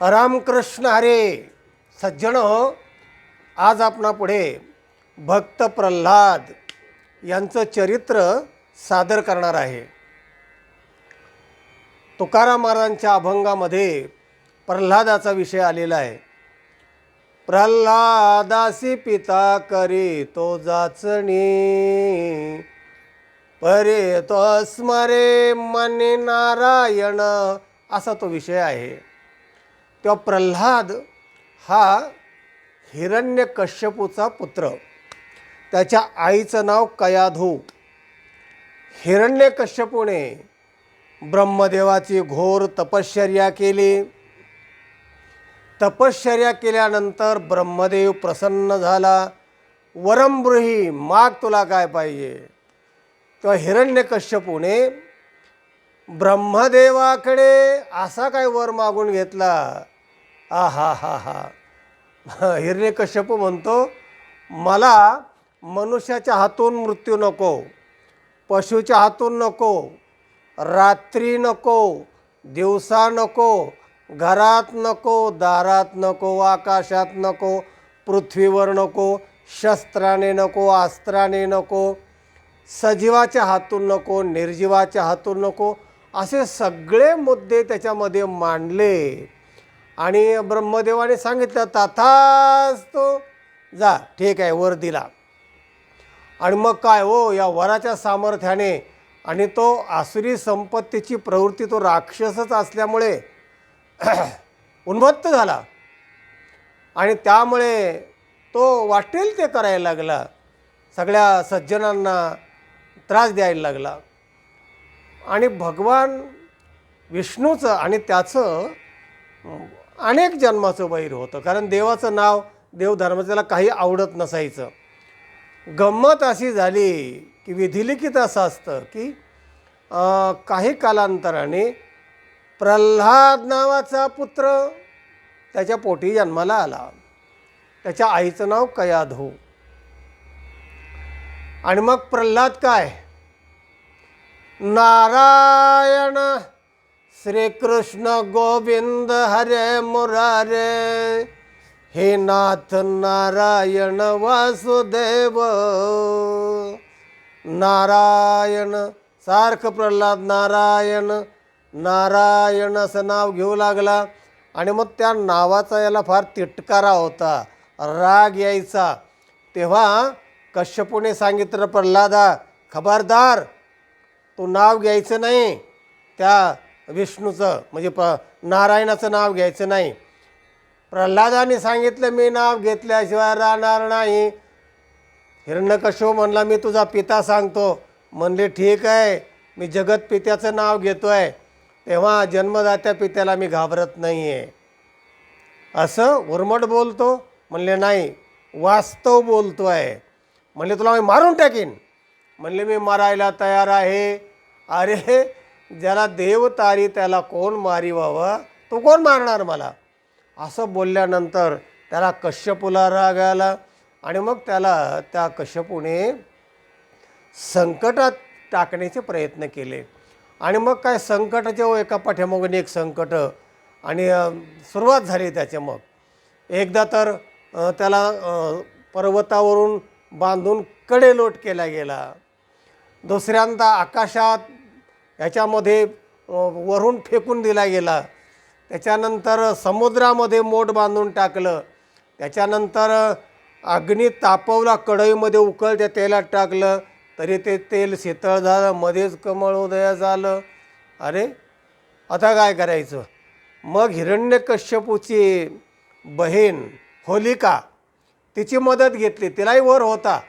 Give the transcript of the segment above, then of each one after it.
रामकृष्ण हरे. सज्जन आज आपणापुढे भक्त प्रल्हाद यांचं चरित्र सादर करणार आहे. तुकाराम महाराजांच्या अभंगामध्ये प्रल्हादाचा विषय आलेला आहे. प्रल्हादासी पिता करी तो जाचणी परे तो स्मरे मने नारायण असा तो विषय आहे. तेव्हा प्रल्हाद हा हिरण्यकश्यपूचा पुत्र. त्याच्या आईचं नाव कयाधू. हिरण्यकश्यपूने ब्रह्मदेवाची घोर तपश्चर्या केली. तपश्चर्या केल्यानंतर ब्रह्मदेव प्रसन्न झाला. वरमब्रुही माग तुला काय पाहिजे? तेव्हा हिरण्यकश्यपूने ब्रह्मदेवाकडे असा काय वर मागून घेतला? आ हा हा हा. हिरण्यकश्यप म्हणतो मला मनुष्याच्या हातून मृत्यू नको पशूच्या हातून नको रात्री नको दिवसा नको घरात नको दारात नको आकाशात नको पृथ्वीवर नको शस्त्राने नको अस्त्राने नको सजीवाच्या हातून नको निर्जीवाच्या हातून नको असे सगळे मुद्दे त्याच्यामध्ये मांडले आणि ब्रह्मदेवाने सांगितलं तथाच तो जा ठीक आहे वर दिला. आणि मग काय हो या वराच्या सामर्थ्याने आणि तो आसुरी संपत्तीची प्रवृत्ती तो राक्षसच असल्यामुळे उन्मत्त झाला. आणि त्यामुळे तो वाटेल ते करायला लागला. सगळ्या सज्जनांना त्रास द्यायला लागला. आणि भगवान विष्णूचं आणि त्याचं अनेक जन्माचं वैर होतं. कारण देवाचं नाव देवधर्म त्याला काही आवडत नसायचं. गंमत अशी झाली की विधिलिखित असं असतं की काही कालांतराने प्रल्हाद नावाचा पुत्र त्याच्या पोटी जन्माला आला. त्याच्या आईचं नाव कयाधो हो. आणि मग प्रल्हाद काय? नारायण श्रीकृष्ण गोविंद हरे मुरारे हे नाथ नारायण वासुदेव। नारायण सारखं प्रल्हाद नारायण नारायण असं नाव घेऊ लागला आणि मग त्या नावाचा याला फार तिटकारा होता राग यायचा. तेव्हा कश्यपूने सांगितलं प्रल्हादा खबरदार तू नाव घ्यायचं नाही. त्या विष्णूचं म्हणजे प नारायणाचं नाव घ्यायचं नाही. प्रल्हादाने सांगितलं मी नाव घेतल्याशिवाय राहणार नाही. हिरण्यकशो म्हणला मी तुझा पिता सांगतो. म्हणले ठीक आहे मी जगत पित्याचं नाव घेतो आहे तेव्हा जन्मदात्या पित्याला मी घाबरत नाही आहे असं उर्मट बोलतो. म्हणले नाही वास्तव बोलतो आहे म्हणले तुला मी मारून टाकीन. म्हणले मी मारायला तयार आहे. अरे ज्याला देव तारी त्याला कोण मारी व्हावं तो कोण मारणार मला? असं बोलल्यानंतर त्याला कश्यपूला राग आला आणि मग त्याला त्या कश्यपूने संकटात टाकण्याचे प्रयत्न केले. आणि मग काय संकटाच्या एका पाठ्यामागून एक संकट आणि सुरुवात झाली त्याचे मग. एकदा तर त्याला पर्वतावरून बांधून कडेलोट केला गेला. दुसऱ्यांदा आकाशात ह्याच्यामध्ये वरून फेकून दिला गेला. त्याच्यानंतर समुद्रामध्ये मोठ बांधून टाकलं. त्याच्यानंतर अग्नी तापवला कढईमध्ये उकळत्या तेलात टाकलं. तरी ते तेल शीतळ झालं मध्येच कमळ उदय झालं. अरे आता काय करायचं? मग हिरण्यकश्यपूची बहीण होलिका तिची मदत घेतली. तिलाही वर होता.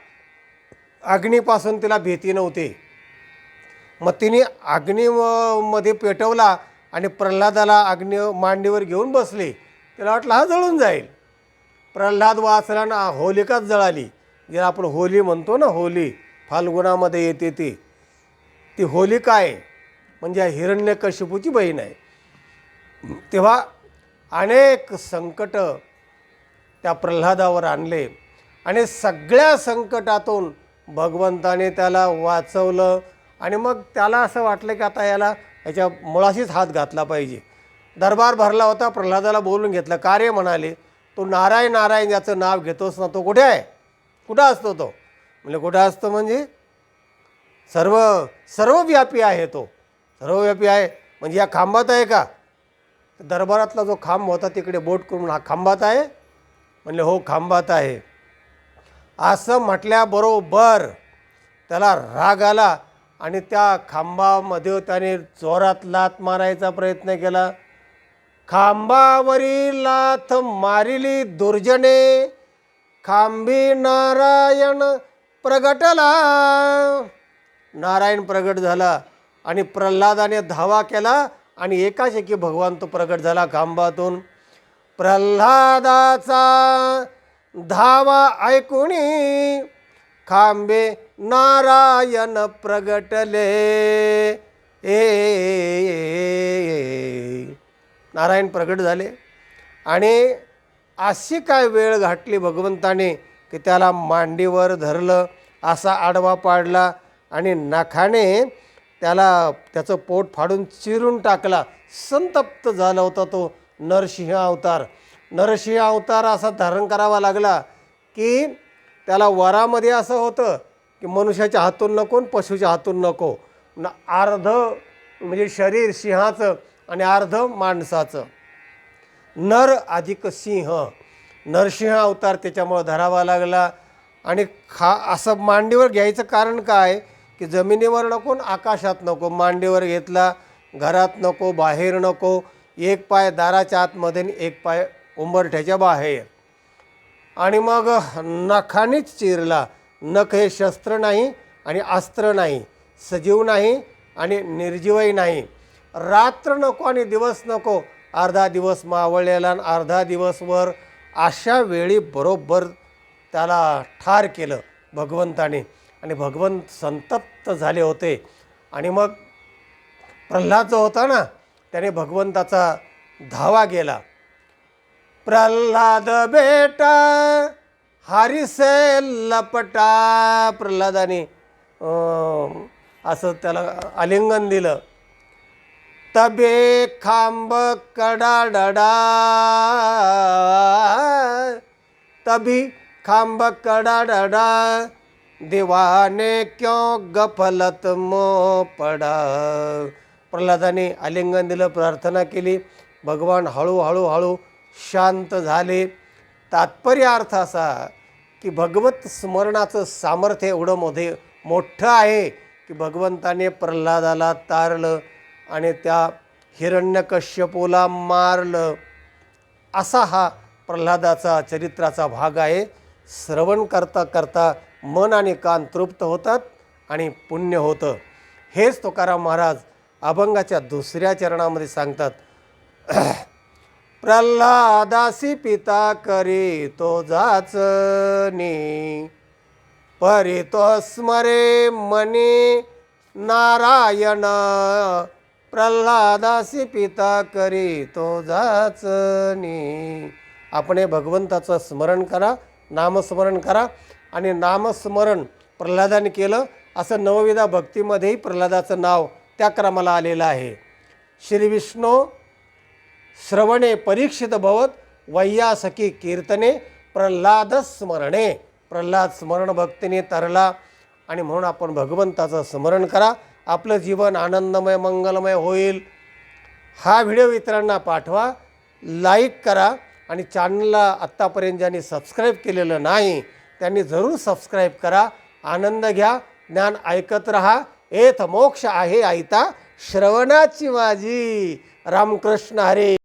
अग्नीपासून तिला भीती नव्हती. मग तिने अग्नी मध्ये पेटवला आणि प्रल्हादाला अग्नी मांडीवर घेऊन बसली. तिला वाटलं हा जळून जाईल. प्रल्हाद वाचला ना होलिकाच जळाली. जे आपण होली म्हणतो ना होली फाल्गुनामध्ये येते ती. ती होलिका आहे म्हणजे हिरण्यकशिपूची बहीण आहे. तेव्हा अनेक संकट त्या प्रल्हादावर आणले आणि सगळ्या संकटातून भगवंताने त्याला वाचवलं. आणि मग त्याला असं वाटलं की आता याला याच्या मुळाशीच हात घातला पाहिजे. दरबार भरला होता प्रल्हादाला बोलून घेतलं कार्य म्हणाले. तो नारायण नारायण याचं नाव घेतोस ना तो कुठे आहे? कुठं असतो तो? म्हणजे कुठं असतो म्हणजे? सर्व सर्वव्यापी आहे तो. सर्वव्यापी आहे. म्हणजे या खांबात आहे का? दरबारातला जो खांब होता तिकडे बोट करून हा खांबात आहे? म्हणले हो खांबात आहे. असं म्हटल्याबरोबर त्याला राग आला. आणि त्या खांबामध्ये त्याने जोरात लात मारायचा प्रयत्न केला. खांबावरी लाथ मारिली दुर्जने. खांबी नारायण प्रगटला. नारायण प्रगट झाला आणि प्रल्हादाने धावा केला आणि एका एकी भगवान तो प्रगट झाला खांबातून. प्रल्हादाचा धावा ऐकुणी खांबे नारायण प्रगटले. ए नारायण प्रगट झाले. आणि अशी काय वेळ घातली भगवंताने की त्याला मांडीवर धरलं असा आडवा पाडला आणि नखाने त्याला त्याचं पोट फाडून चिरून टाकला. संतप्त झाला होता तो नरसिंह अवतार. नरसिंह अवतार असा धारण करावा लागला की त्याला वरामध्ये असं होतं की मनुष्याच्या हातून नको पशूच्या पशुच्या हातून नको. न अर्ध म्हणजे शरीर सिंहाचं आणि अर्ध माणसाचं. नर अधिक सिंह. नरसिंह अवतार त्याच्यामुळं धरावा लागला. आणि खा असं मांडीवर घ्यायचं कारण काय? की जमिनीवर नको आकाशात नको. मांडीवर घेतला घरात नको बाहेर नको. एक पाय दाराच्या आतमध्ये एक पाय उंबरठ्याच्या बाहेर. आणि मग नखानीच चिरला. नख हे शस्त्र नाही आणि अस्त्र नाही सजीव नाही आणि निर्जीवही नाही. रात्र नको आणि दिवस नको अर्धा दिवस मावळलेला आणि अर्धा दिवसवर अशा वेळी बरोबर त्याला ठार केलं भगवंताने. आणि भगवंत संतप्त झाले होते. आणि मग प्रल्हाद जो होता ना त्याने भगवंताचा धावा गेला प्रल्हाद बेटा हरिसे लपटा प्रल्हादाने. असं त्याला आलिंगन दिलं. तबे खांब कडाडडा तभी खांब कडाडडा देवाने क्यों गफलत मो पडा. प्रल्हादाने आलिंगन दिलं प्रार्थना केली. भगवान हळूहळू हळू शांत झाले. तात्पर्य अर्थ असा की भगवत स्मरणाचं सामर्थ्य एवढं मोठे मोठं आहे की भगवंताने प्रल्हादाला तारलं आणि त्या हिरण्यकश्यपूला मारलं. असा हा प्रल्हादाचा चरित्राचा भाग आहे. श्रवण करता करता मन आणि कान तृप्त होतात आणि पुण्य होतं. हेच तुकाराम महाराज अभंगाच्या दुसऱ्या चरणामध्ये सांगतात. प्रल्हादासी पिता करी तो जाचनी परी तो स्मरे मनी नारायण प्रल्हादासी पिता करी तो जाचनी. आपण भगवंताचं स्मरण करा नामस्मरण करा आणि नामस्मरण प्रल्हादाने केलं असं नवविधा भक्तीमध्येही प्रल्हादाचं नाव त्या क्रमाला आलेलं आहे. श्री विष्णू श्रवणे परीक्षित भवत वैयासकी कीर्तने प्रल्हाद स्मरणे. प्रल्हाद स्मरण भक्तीने तरला आणि म्हणून आपण भगवंताचं स्मरण करा. आपलं जीवन आनंदमय मंगलमय होईल. हा व्हिडिओ इतरांना पाठवा लाईक करा आणि चॅनलला आत्तापर्यंत ज्यांनी सबस्क्राईब केलेलं नाही त्यांनी जरूर सबस्क्राईब करा. आनंद घ्या ज्ञान ऐकत रहा. एथ मोक्ष आहे आयता श्रवणाची माझी. रामकृष्ण हरे.